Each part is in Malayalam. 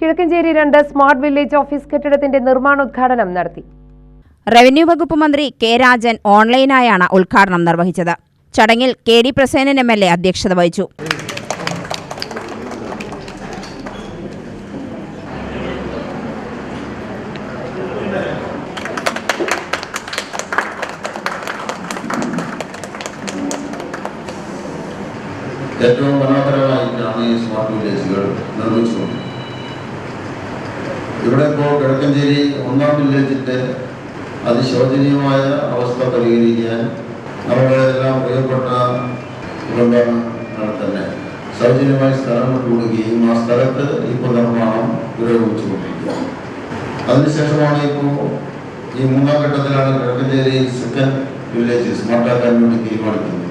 കിഴക്കഞ്ചേരി രണ്ട് സ്മാർട്ട് വില്ലേജ് ഓഫീസ് കെട്ടിടത്തിന്റെ നിർമ്മാണോദ്ഘാടനം നടത്തി. റവന്യൂ വകുപ്പ് മന്ത്രി കെ രാജൻ ഓൺലൈനായാണ് ഉദ്ഘാടനം നിർവഹിച്ചത്. ചടങ്ങിൽ K D Prasenan M L A അധ്യക്ഷത വഹിച്ചു. ഏറ്റവും മനോഹരമായിട്ടാണ് ഈ സ്മാർട്ട് വില്ലേജുകൾ നിർമ്മിച്ചുകൊണ്ടിരിക്കുന്നത് ഇവിടെ ഇപ്പോൾ കിഴക്കഞ്ചേരി ഒന്നാം വില്ലേജിന്റെ അതിശോചനീയമായ അവസ്ഥ പരിഹരിക്കാൻ നമ്മുടെ എല്ലാം പ്രിയപ്പെട്ട കുടുംബങ്ങൾ തന്നെ സൗജന്യമായി സ്ഥലം വിട്ടുകൊടുക്കുകയും ആ സ്ഥലത്ത് ഇപ്പോൾ നിർമ്മാണം പുരോഗമിച്ചുകൊണ്ടിരിക്കുകയാണ് അതിനുശേഷമാണ് ഇപ്പോൾ ഈ മൂന്നാം ഘട്ടത്തിലാണ് കിഴക്കഞ്ചേരി സെക്കൻഡ് വില്ലേജ് സ്മാർട്ടാക്കാൻ വേണ്ടി തീരുമാനിക്കുന്നത്.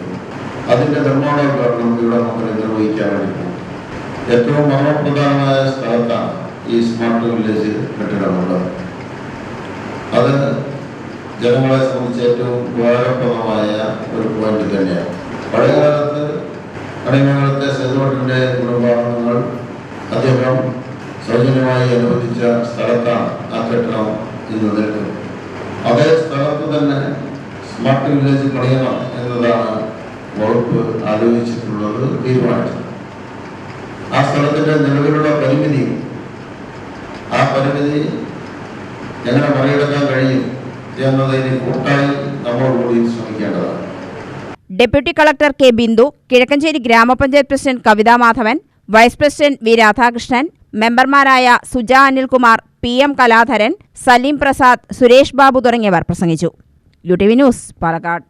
അതിന്റെ നിർമ്മാണോദ്ഘാടനം ഇവിടെ നമുക്ക് നിർവഹിക്കാൻ വേണ്ടി ഏറ്റവും മനോപ്രധാനമായ സ്ഥലത്താണ് ഈ സ്മാർട്ട് വില്ലേജ് കെട്ടിടമുണ്ട് അത് ജനങ്ങളെ സംബന്ധിച്ച് ഏറ്റവും ഉപകാരപ്രദമായ ഒരു പോയിന്റ് തന്നെയാണ്. പഴയകാലത്ത് അടിമകാലത്തെ സേതുവട്ടിന്റെ കുടുംബാംഗങ്ങൾ അദ്ദേഹം സൗജന്യമായി അനുവദിച്ച സ്ഥലത്താണ് ആ കെട്ടിടം ഇന്ന് നിൽക്കുന്നത്. അതേ സ്ഥലത്ത് തന്നെ സ്മാർട്ട് വില്ലേജ് പണിയണം എന്നതാണ് വകുപ്പ് ആലോചിച്ചിട്ടുള്ളത് തീരുമാനിച്ചത്. ആ സ്ഥലത്തിന്റെ നിലവിലുള്ള പരിമിതി ആ പരിമിതി എങ്ങനെ മറികടക്കാൻ കഴിയും എന്നതിന് കൂട്ടായി നമ്മൾ ശ്രമിക്കേണ്ടതാണ്. Deputy collector K Bindu Kizhakkanchery ഗ്രാമപഞ്ചായത്ത് president Kavitha Madhavan vice president V Radhakrishnan മെമ്പർമാരായ സുജ അനിൽകുമാർ പി എം കലാധരൻ സലീം പ്രസാദ് സുരേഷ് ബാബു തുടങ്ങിയവർ പ്രസംഗിച്ചു. U T V news Palakkad.